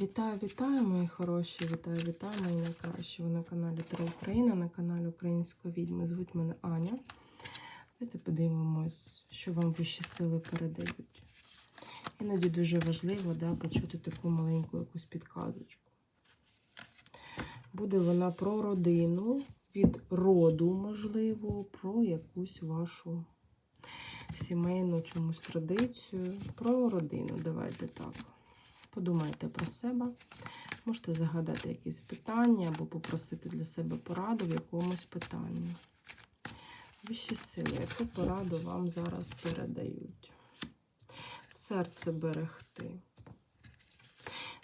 Вітаю, вітаю, мої хороші! Вітаю, вітаю, мої найкращі. Ви на каналі Таро Україна, на каналі Української відьми. Звуть мене Аня. Давайте подивимось, що вам вищі сили передають. Іноді дуже важливо да, почути таку маленьку якусь підказочку. Буде вона про родину, від роду, можливо, про якусь вашу сімейну чомусь традицію. Про родину. Давайте так. Подумайте про себе. Можете загадати якісь питання або попросити для себе пораду в якомусь питанні. Вищі сили, яку пораду вам зараз передають? Серце берегти.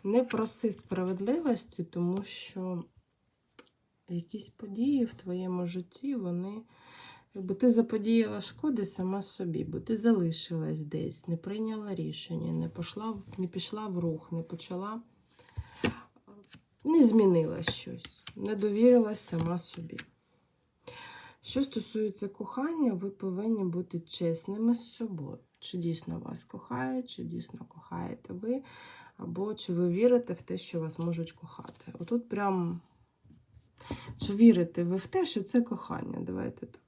Не проси справедливості, тому що якісь події в твоєму житті, вони. Якби ти заподіяла шкоди сама собі, бо ти залишилась десь, не прийняла рішення, не пішла, не пішла в рух, не почала, не змінила щось, не довірилась сама собі. Що стосується кохання, ви повинні бути чесними з собою. Чи дійсно вас кохають, чи дійсно кохаєте ви, або чи ви вірите в те, що вас можуть кохати. Отут прям, чи вірите ви в те, що це кохання? Давайте так.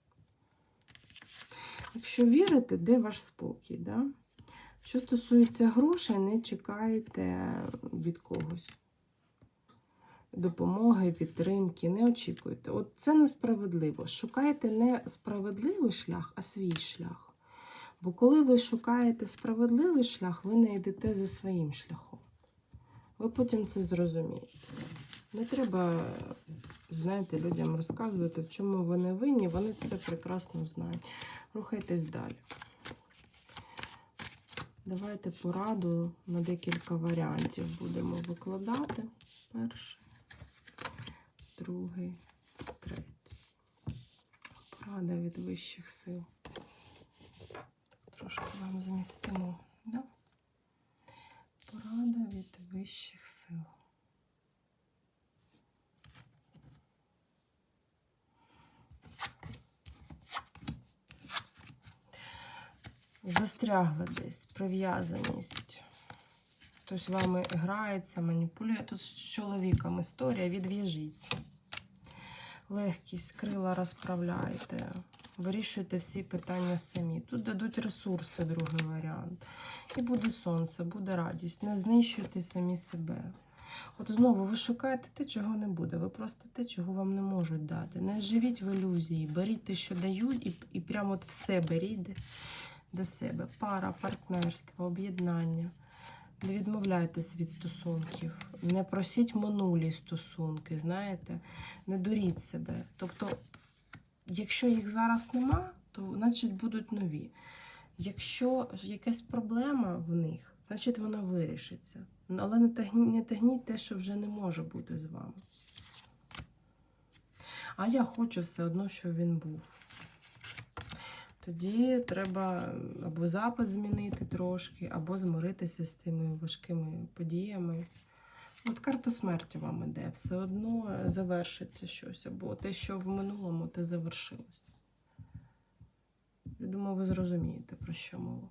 Якщо вірите, де ваш спокій? Да? Що стосується грошей, не чекайте від когось. Допомоги, підтримки, не очікуйте. От це несправедливо. Шукайте не справедливий шлях, а свій шлях. Бо коли ви шукаєте справедливий шлях, ви не йдете за своїм шляхом. Ви потім це зрозумієте. Не треба, знаєте, людям розказувати, в чому вони винні, вони це прекрасно знають. Рухайтесь далі. Давайте пораду на декілька варіантів будемо викладати. Перший, другий, третій. Порада від вищих сил. Трошки вам змістимо. Да? Порада від вищих сил. Застрягла десь прив'язаність. Хтось вами грається, маніпулює. Тут з чоловіком історія, відв'яжіться. Легкість, крила розправляйте. Вирішуйте всі питання самі. Тут дадуть ресурси, другий варіант. І буде сонце, буде радість. Не знищуйте самі себе. От знову ви шукаєте те, чого не буде. Ви просто те, чого вам не можуть дати. Не живіть в ілюзії, беріть те, що дають, і, і прямо от все беріть до себе. Пара, партнерство, об'єднання. Не відмовляйтесь від стосунків, не просіть минулі стосунки, знаєте, не дуріть себе. Тобто, якщо їх зараз нема, то значить будуть нові. Якщо якась проблема в них, значить вона вирішиться. Але не тягніть, не тягніть те, що вже не може бути з вами. А я хочу все одно, щоб він був. Тоді треба або запис змінити трошки, або змиритися з цими важкими подіями. От карта смерті вам іде, все одно завершиться щось, або те, що в минулому, те завершилось. Я думаю, ви зрозумієте, про що мова.